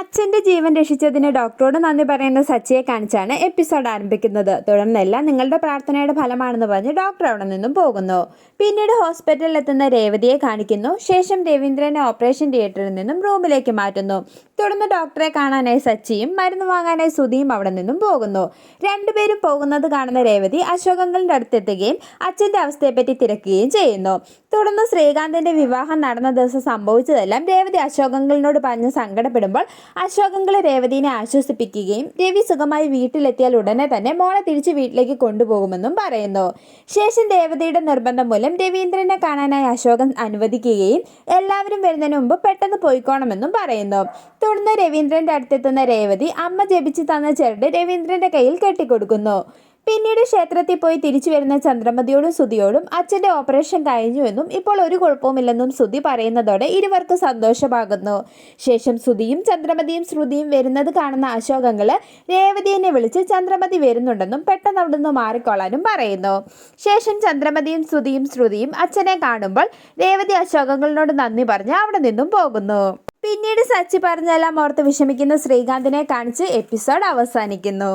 അച്ഛന്റെ ജീവൻ രക്ഷിച്ചതിന് ഡോക്ടറോട് നന്ദി പറയുന്ന സച്ചിയെ കാണിച്ചാണ് എപ്പിസോഡ് ആരംഭിക്കുന്നത്. തുടർന്നെല്ലാം നിങ്ങളുടെ പ്രാർത്ഥനയുടെ ഫലമാണെന്ന് പറഞ്ഞ് ഡോക്ടർ അവിടെ നിന്നും പോകുന്നു. പിന്നീട് ഹോസ്പിറ്റലിൽ എത്തുന്ന രേവതിയെ കാണിക്കുന്നു. ശേഷം രവീന്ദ്രനെ ഓപ്പറേഷൻ തിയേറ്ററിൽ നിന്നും റൂമിലേക്ക് മാറ്റുന്നു. തുടർന്ന് ഡോക്ടറെ കാണാനായി സച്ചിയും മരുന്ന് വാങ്ങാനായി സുധിയും അവിടെ നിന്നും പോകുന്നു. രണ്ടുപേരും പോകുന്നത് കാണുന്ന രേവതി അശോകങ്ങളുടെ അടുത്തെത്തുകയും അച്ഛന്റെ അവസ്ഥയെപ്പറ്റി തിരക്കുകയും ചെയ്യുന്നു. തുടർന്ന് ശ്രീകാന്തിന്റെ വിവാഹം നടന്ന ദിവസം സംഭവിച്ചതെല്ലാം രേവതി അശോകങ്ങളിനോട് പറഞ്ഞ് സങ്കടപ്പെടുമ്പോൾ അശോകങ്ങൾ രേവതിനെ ആശ്വസിപ്പിക്കുകയും രവി സുഖമായി വീട്ടിലെത്തിയാൽ ഉടനെ തന്നെ മോളെ തിരിച്ച് വീട്ടിലേക്ക് കൊണ്ടുപോകുമെന്നും പറയുന്നു. ശേഷം രേവതിയുടെ നിർബന്ധം മൂലം രവീന്ദ്രനെ കാണാനായി അശോകൻ അനുവദിക്കുകയും എല്ലാവരും വരുന്നതിന് മുമ്പ് പെട്ടെന്ന് പോയിക്കോണമെന്നും പറയുന്നു. തുടർന്ന് രവീന്ദ്രന്റെ അടുത്തെത്തുന്ന രേവതി അമ്മ ജപിച്ചു തന്ന ചരട് രവീന്ദ്രന്റെ കയ്യിൽ കെട്ടിക്കൊടുക്കുന്നു. പിന്നീട് ക്ഷേത്രത്തിൽ പോയി തിരിച്ചു വരുന്ന ചന്ദ്രമതിയോടും സുതിയോടും അച്ഛന്റെ ഓപ്പറേഷൻ കഴിഞ്ഞുവെന്നും ഇപ്പോൾ ഒരു കുഴപ്പവുമില്ലെന്നും സുതി പറയുന്നതോടെ ഇരുവർക്കും സന്തോഷമാകുന്നു. ശേഷം സുതിയും ചന്ദ്രമതിയും ശ്രുതിയും വരുന്നത് കാണുന്ന അശോകങ്ങൾ രേവതിയെ വിളിച്ച് ചന്ദ്രമതി വരുന്നുണ്ടെന്നും പെട്ടെന്ന് അവിടുന്ന് മാറിക്കൊള്ളാനും പറയുന്നു. ശേഷം ചന്ദ്രമതിയും ശ്രുതിയും ശ്രുതിയും അച്ഛനെ കാണുമ്പോൾ രേവതി അശോകങ്ങളോട് നന്ദി പറഞ്ഞ് അവിടെ നിന്നും പോകുന്നു. പിന്നീട് സച്ചി പറഞ്ഞെല്ലാം ഓർത്ത് വിഷമിക്കുന്ന ശ്രീകാന്തിനെ കാണിച്ച് എപ്പിസോഡ് അവസാനിക്കുന്നു.